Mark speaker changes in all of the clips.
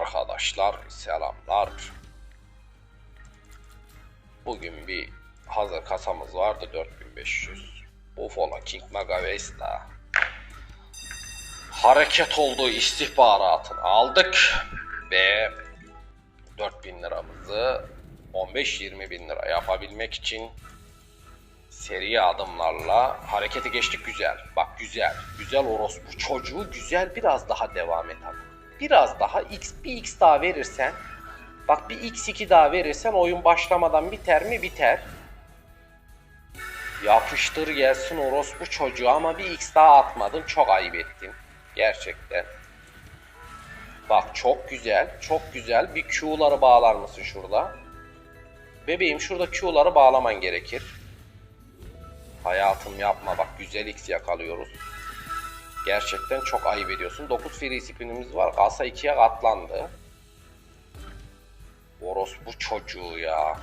Speaker 1: Arkadaşlar selamlar. Bugün bir hazır kasamız vardı 4500. Buffalo King Maga Vesta. Hareket olduğu istihbaratını aldık ve 4000 liramızı 15-20 bin lira yapabilmek için seri adımlarla harekete geçtik güzel. Bak güzel. Güzel orospu çocuğu güzel biraz daha devam et ama. Biraz daha x bir x daha verirsen bak bir x2 daha verirsen oyun başlamadan biter mi biter. Yapıştır gelsin orospu çocuğu ama bir x daha atmadın çok ayıp ettin. Gerçekten. Bak çok güzel çok güzel bir Q'ları bağlar mısın şurada? Bebeğim şurada Q'ları bağlaman gerekir. Hayatım yapma bak güzel X yakalıyoruz. Gerçekten çok ayıp ediyorsun. 9 free spinimiz var. Kasa 2'ye katlandı. Orospu çocuğu ya.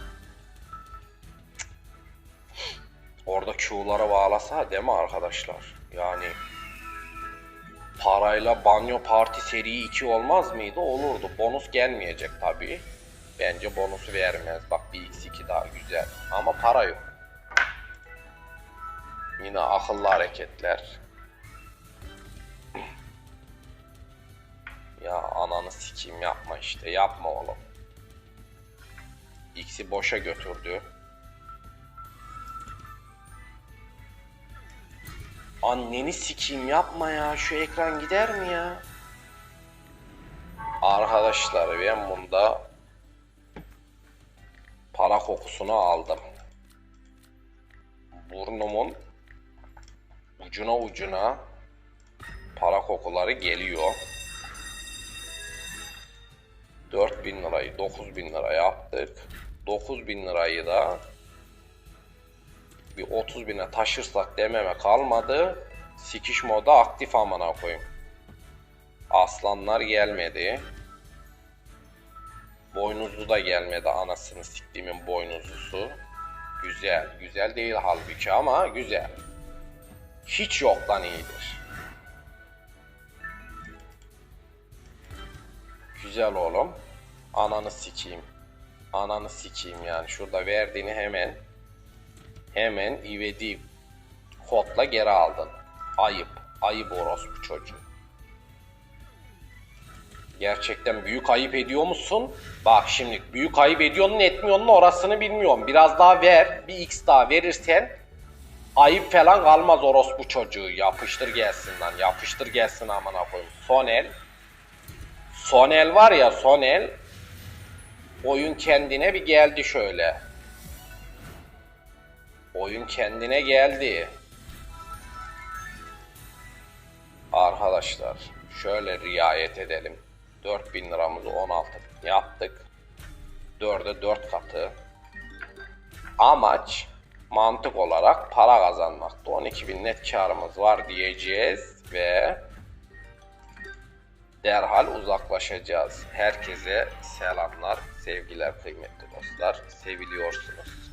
Speaker 1: Orada Q'lara bağlasa değil mi arkadaşlar? Yani parayla banyo parti seri 2 olmaz mıydı? Olurdu. Bonus gelmeyecek tabii. Bence bonusu vermez. Bak bir x2 daha güzel. Ama para yok. Yine akıllı hareketler. Ya ananı sikeyim yapma işte. Yapma oğlum. X'i boşa götürdü. Anneni sikeyim yapma ya. Şu ekran gider mi ya? Arkadaşlar ben bunda para kokusunu aldım. Burnumun ucuna ucuna para kokuları geliyor. 4000 lirayı 9000 lira yaptık. 9000 lirayı da bir 30 bine taşırsak dememe kalmadı. Sikiş moda aktif amına koyayım. Aslanlar gelmedi. Boynuzlu da gelmedi anasını siktiğimin boynuzlusu. Güzel. Güzel değil halbuki ama güzel. Hiç yoktan iyidir. Güzel oğlum. Ananı sikeyim. Ananı sikeyim yani. Şurada verdiğini hemen hemen ivedi kodla geri aldın. Ayıp. Ayıp orospu çocuğu. Gerçekten büyük ayıp ediyor musun? Bak şimdi büyük ayıp ediyor musun etmiyor musun orasını bilmiyorum. Biraz daha ver. Bir x daha verirsen ayıp falan kalmaz orospu çocuğu. Yapıştır gelsin lan. Yapıştır gelsin amına koyayım. Son el. Son el var ya son el. Oyun kendine bir geldi şöyle. Oyun kendine geldi. Arkadaşlar şöyle riayet edelim. 4000 liramızı 16 bin yaptık. 4'e 4 katı. Amaç mantık olarak para kazanmakta. 12 bin net karımız var diyeceğiz ve derhal uzaklaşacağız. Herkese selamlar, sevgiler kıymetli dostlar. Seviliyorsunuz.